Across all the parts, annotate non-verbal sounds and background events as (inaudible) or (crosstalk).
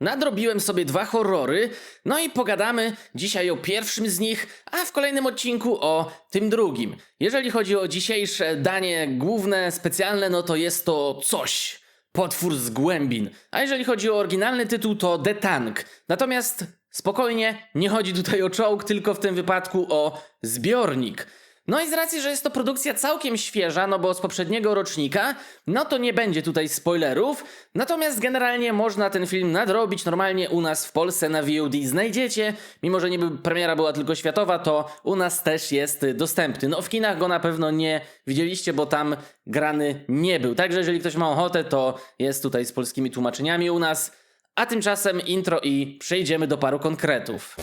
Nadrobiłem sobie dwa horrory, no i pogadamy dzisiaj o pierwszym z nich, a w kolejnym odcinku o tym drugim. Jeżeli chodzi o dzisiejsze danie główne, specjalne, no to jest to coś. Potwór z głębin. A jeżeli chodzi o oryginalny tytuł, to The Tank. Natomiast spokojnie, nie chodzi tutaj o czołg, tylko w tym wypadku o zbiornik. No i z racji, że jest to produkcja całkiem świeża, no bo z poprzedniego rocznika, no to nie będzie tutaj spoilerów. Natomiast generalnie można ten film nadrobić normalnie u nas w Polsce na VOD znajdziecie. Mimo, że niby premiera była tylko światowa, to u nas też jest dostępny. No w kinach go na pewno nie widzieliście, bo tam grany nie był. Także jeżeli ktoś ma ochotę, to jest tutaj z polskimi tłumaczeniami u nas. A tymczasem intro i przejdziemy do paru konkretów.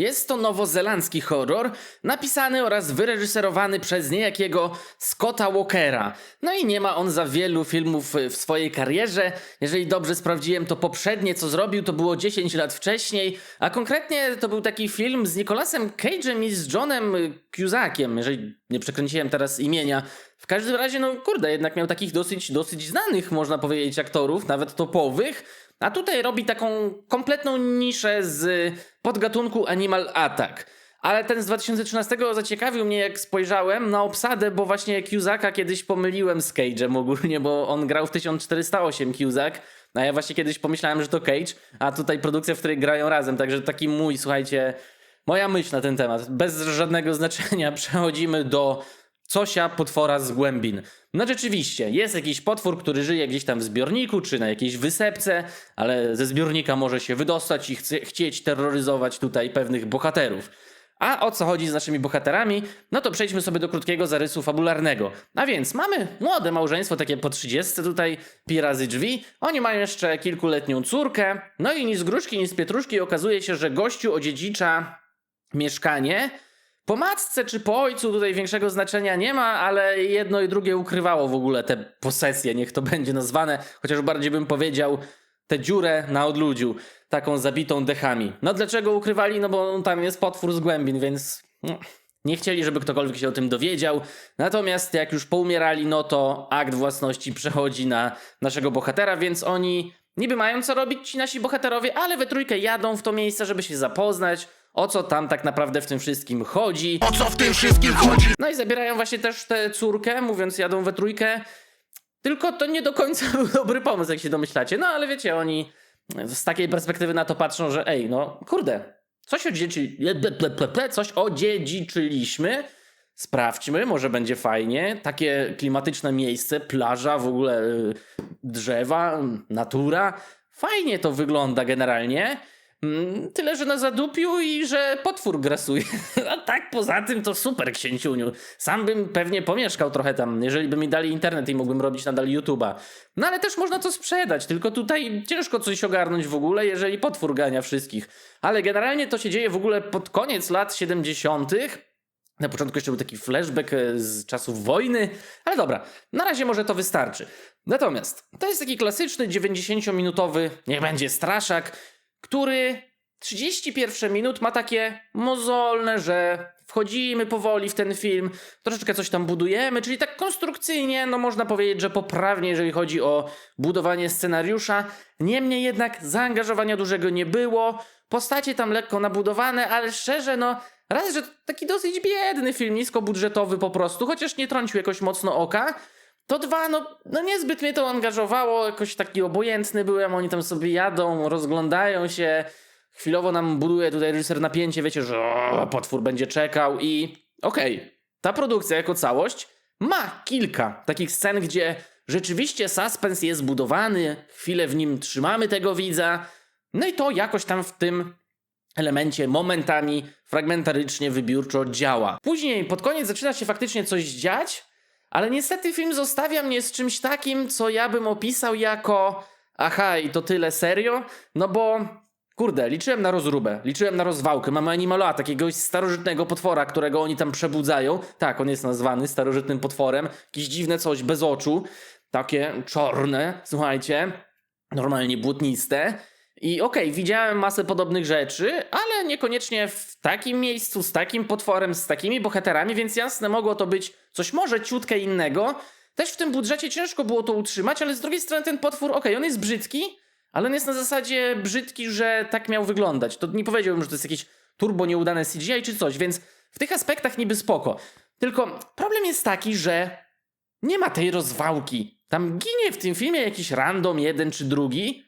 Jest to nowozelandzki horror, napisany oraz wyreżyserowany przez niejakiego Scotta Walkera. No i nie ma on za wielu filmów w swojej karierze. Jeżeli dobrze sprawdziłem, to poprzednie co zrobił to było 10 lat wcześniej, a konkretnie to był taki film z Nicolasem Cage'em i z Johnem Cusackiem, jeżeli nie przekręciłem teraz imienia. W każdym razie, no kurde, jednak miał takich dosyć, dosyć znanych, można powiedzieć, aktorów, nawet topowych. A tutaj robi taką kompletną niszę z podgatunku Animal Attack. Ale ten z 2013 zaciekawił mnie, jak spojrzałem na obsadę, bo właśnie Cusacka kiedyś pomyliłem z Cage'em ogólnie, bo on grał w 1408 Cusack, a ja właśnie kiedyś pomyślałem, że to Cage, a tutaj produkcja, w której grają razem, także taki mój, słuchajcie, moja myśl na ten temat. Bez żadnego znaczenia (laughs) przechodzimy do cosia potwora z głębin. No rzeczywiście, jest jakiś potwór, który żyje gdzieś tam w zbiorniku, czy na jakiejś wysepce, ale ze zbiornika może się wydostać i chce, chcieć terroryzować tutaj pewnych bohaterów. A o co chodzi z naszymi bohaterami? No to przejdźmy sobie do krótkiego zarysu fabularnego. A więc mamy młode małżeństwo, takie po 30 tutaj, pi razy drzwi. Oni mają jeszcze kilkuletnią córkę. No i ni z gruszki, ni z pietruszki okazuje się, że gościu odziedzicza mieszkanie. Po matce czy po ojcu tutaj większego znaczenia nie ma, ale jedno i drugie ukrywało w ogóle te posesje, niech to (laughs) będzie nazwane, chociaż bardziej bym powiedział tę dziurę na odludziu, taką zabitą dechami. No dlaczego ukrywali? No bo tam jest potwór z głębin, więc no, nie chcieli, żeby ktokolwiek się o tym dowiedział. Natomiast jak już poumierali, no to akt własności przechodzi na naszego bohatera, więc oni niby mają co robić ci nasi bohaterowie, ale we trójkę jadą w to miejsce, żeby się zapoznać, o co tam tak naprawdę w tym wszystkim chodzi. O co w tym wszystkim chodzi? No i zabierają właśnie też tę córkę, mówiąc jadą we trójkę. Tylko to nie do końca (laughs) był dobry pomysł, jak się domyślacie. No ale wiecie, oni z takiej perspektywy na to patrzą, że ej, no kurde, coś, odziedziczy... coś odziedziczyliśmy. Sprawdźmy, może będzie fajnie. Takie klimatyczne miejsce, plaża, w ogóle y, drzewa, natura. Fajnie to wygląda generalnie. Mm, Tyle, że na zadupiu i że potwór grasuje. (laughs) A tak poza tym to super księciuniu. Sam bym pewnie pomieszkał trochę tam, jeżeli by mi dali internet i mógłbym robić nadal YouTube'a. No ale też można to sprzedać, tylko tutaj ciężko coś ogarnąć w ogóle, jeżeli potwór gania wszystkich. Ale generalnie to się dzieje w ogóle pod koniec lat 70. Na początku jeszcze był taki flashback e, z czasów wojny, ale dobra, na razie może to wystarczy. Natomiast to jest taki klasyczny 90-minutowy, niech będzie straszak, który 31 minut ma takie mozolne, że wchodzimy powoli w ten film, troszeczkę coś tam budujemy, czyli tak konstrukcyjnie, no można powiedzieć, że poprawnie, jeżeli chodzi o budowanie scenariusza. Niemniej jednak zaangażowania dużego nie było, postacie tam lekko nabudowane, ale szczerze, no raz, że taki dosyć biedny film, niskobudżetowy po prostu, chociaż nie trącił jakoś mocno oka, to dwa, no, no niezbyt mnie to angażowało, jakoś taki obojętny byłem, oni tam sobie jadą, rozglądają się, chwilowo nam buduje tutaj reżyser napięcie, wiecie, że o, potwór będzie czekał i okej, ta produkcja jako całość ma kilka takich scen, gdzie rzeczywiście suspens jest budowany, chwilę w nim trzymamy tego widza, no i to jakoś tam w tym elemencie momentami fragmentarycznie, wybiórczo działa. Później pod koniec zaczyna się faktycznie coś dziać, ale niestety film zostawia mnie z czymś takim, co ja bym opisał jako aha, i to tyle serio, no bo kurde, liczyłem na rozróbę, liczyłem na rozwałkę. Mamy Animaloa, takiegoś starożytnego potwora, którego oni tam przebudzają. Tak, on jest nazwany starożytnym potworem. Jakieś dziwne coś bez oczu, takie czarne, słuchajcie, normalnie błotniste. I okej, widziałem masę podobnych rzeczy, ale niekoniecznie w takim miejscu, z takim potworem, z takimi bohaterami, więc jasne, mogło to być coś może ciutkę innego. Też w tym budżecie ciężko było to utrzymać, ale z drugiej strony ten potwór, okej, on jest brzydki, ale on jest na zasadzie brzydki, że tak miał wyglądać. To nie powiedziałbym, że to jest jakieś turbo nieudane CGI czy coś, więc w tych aspektach niby spoko. Tylko problem jest taki, że nie ma tej rozwałki. Tam ginie w tym filmie jakiś random jeden czy drugi,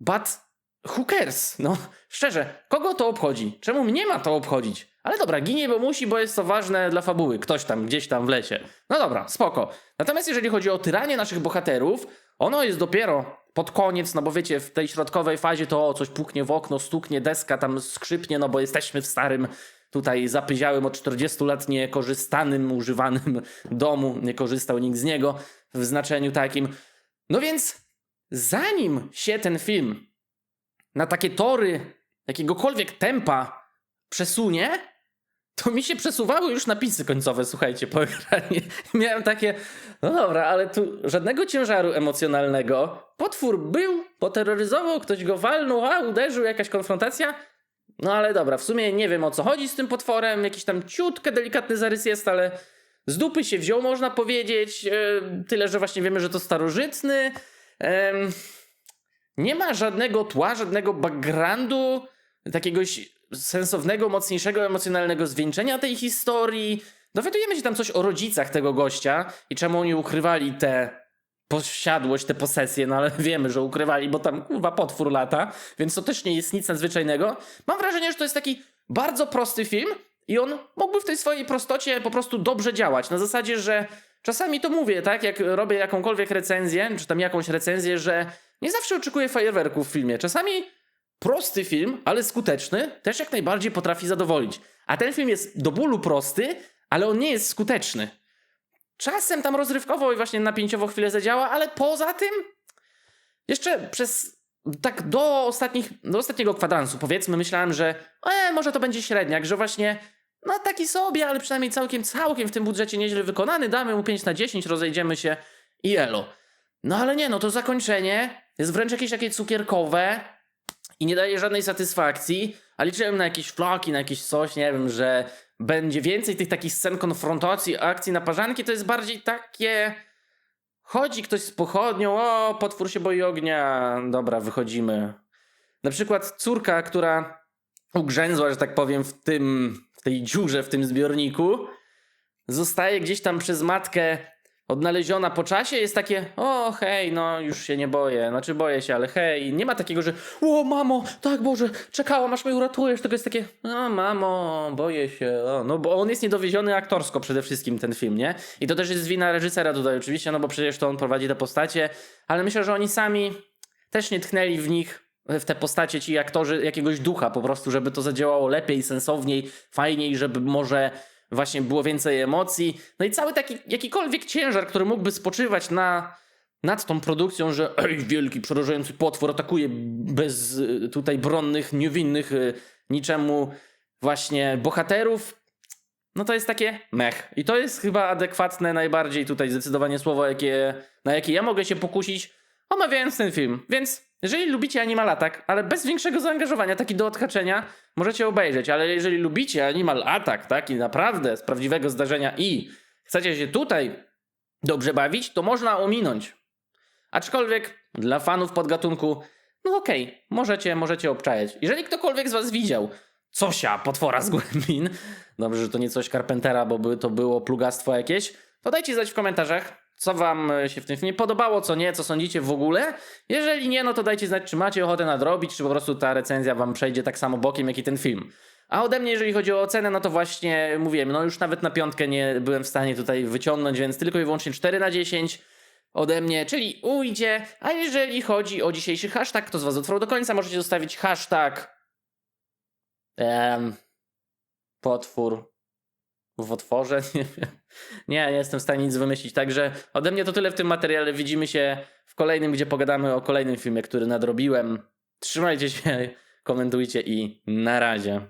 but cares? No, szczerze, kogo to obchodzi? Czemu mnie ma to obchodzić? Ale dobra, ginie, bo musi, bo jest to ważne dla fabuły. Ktoś tam, gdzieś tam w lesie. No dobra, spoko. Natomiast jeżeli chodzi o tyranie naszych bohaterów, ono jest dopiero pod koniec, no bo wiecie, w tej środkowej fazie to o, coś puknie w okno, stuknie, deska tam skrzypnie, no bo jesteśmy w starym, tutaj zapyziałym od 40 lat niekorzystanym, używanym (laughs) domu. Nie korzystał nikt z niego w znaczeniu takim. No więc zanim się ten film na takie tory jakiegokolwiek tempa przesunie, to mi się przesuwały już napisy końcowe, słuchajcie, po ekranie. (laughs) Miałem takie, no dobra, ale tu żadnego ciężaru emocjonalnego. Potwór był, poterroryzował, ktoś go walnął, a uderzył, jakaś konfrontacja. No ale dobra, w sumie nie wiem o co chodzi z tym potworem, jakiś tam ciutkę delikatny zarys jest, ale z dupy się wziął, można powiedzieć. E, Tyle, że właśnie wiemy, że to starożytny. Em, nie ma żadnego tła, żadnego backgroundu, jakiegoś sensownego, mocniejszego, emocjonalnego zwieńczenia tej historii. Dowiadujemy się tam coś o rodzicach tego gościa i czemu oni ukrywali tę posiadłość, tę posesję, no ale (laughs) wiemy, że ukrywali, bo tam kurwa potwór lata, więc to też nie jest nic nadzwyczajnego. Mam wrażenie, że to jest taki bardzo prosty film i on mógłby w tej swojej prostocie po prostu dobrze działać. Na zasadzie, że czasami to mówię, tak, jak robię jakąkolwiek recenzję, czy tam jakąś recenzję, że nie zawsze oczekuję fajerwerków w filmie. Czasami prosty film, ale skuteczny, też jak najbardziej potrafi zadowolić. A ten film jest do bólu prosty, ale on nie jest skuteczny. Czasem tam rozrywkowo i właśnie napięciowo chwilę zadziała, ale poza tym jeszcze przez tak do, ostatnich, do ostatniego kwadransu powiedzmy myślałem, że e, może to będzie średniak, że właśnie no taki sobie, ale przynajmniej całkiem, całkiem w tym budżecie nieźle wykonany, damy mu 5 na 10, rozejdziemy się i elo. No ale nie, no to zakończenie jest wręcz jakieś takie cukierkowe i nie daje żadnej satysfakcji, a liczyłem na jakieś flaki, na jakieś coś, nie wiem, że będzie więcej tych takich scen konfrontacji, akcji naparzanki, to jest bardziej takie... Chodzi ktoś z pochodnią, o, potwór się boi ognia, dobra, wychodzimy. Na przykład córka, która ugrzęzła, że tak powiem, w tym, w tej dziurze, w tym zbiorniku, zostaje gdzieś tam przez matkę odnaleziona po czasie, jest takie, o hej, no już się nie boję, znaczy boję się, ale hej, nie ma takiego, że o mamo, tak Boże, czekałam aż mnie uratujesz, tylko jest takie, o mamo, boję się, o, no bo on jest niedowieziony aktorsko przede wszystkim ten film, nie? I to też jest wina reżysera tutaj oczywiście, no bo przecież to on prowadzi te postacie, ale myślę, że oni sami też nie tchnęli w nich w te postacie ci aktorzy jakiegoś ducha po prostu, żeby to zadziałało lepiej, sensowniej, fajniej, żeby może właśnie było więcej emocji. No i cały taki jakikolwiek ciężar, który mógłby spoczywać na, nad tą produkcją, że ej, wielki, przerażający potwór atakuje bez y, tutaj bronnych, niewinnych y, niczemu właśnie bohaterów, no to jest takie mech. I to jest chyba adekwatne najbardziej tutaj zdecydowanie słowo, jakie, na jakie ja mogę się pokusić, omawiając ten film. Więc jeżeli lubicie Animal Attack, ale bez większego zaangażowania, taki do odhaczenia, możecie obejrzeć. Ale jeżeli lubicie Animal Attack, taki naprawdę z prawdziwego zdarzenia i chcecie się tutaj dobrze bawić, to można ominąć. Aczkolwiek dla fanów podgatunku, no okej, możecie, możecie obczajać. Jeżeli ktokolwiek z was widział Cosia, potwora z głębin, dobrze, że to nie coś Carpentera, bo by to było plugastwo jakieś, to dajcie znać w komentarzach, co wam się w tym filmie podobało, co nie, co sądzicie w ogóle. Jeżeli nie, no to dajcie znać, czy macie ochotę nadrobić, czy po prostu ta recenzja wam przejdzie tak samo bokiem, jak i ten film. A ode mnie, jeżeli chodzi o ocenę, no to właśnie mówiłem, no już nawet na piątkę nie byłem w stanie tutaj wyciągnąć, więc tylko i wyłącznie 4 na 10 ode mnie, czyli ujdzie. A jeżeli chodzi o dzisiejszy hashtag, kto z was dotrwał do końca, możecie zostawić hashtag em, potwór w otworze, (laughs) nie. Nie, nie jestem w stanie nic wymyślić. Także ode mnie to tyle w tym materiale. Widzimy się w kolejnym, gdzie pogadamy o kolejnym filmie, który nadrobiłem. Trzymajcie się. komentujcie i na razie.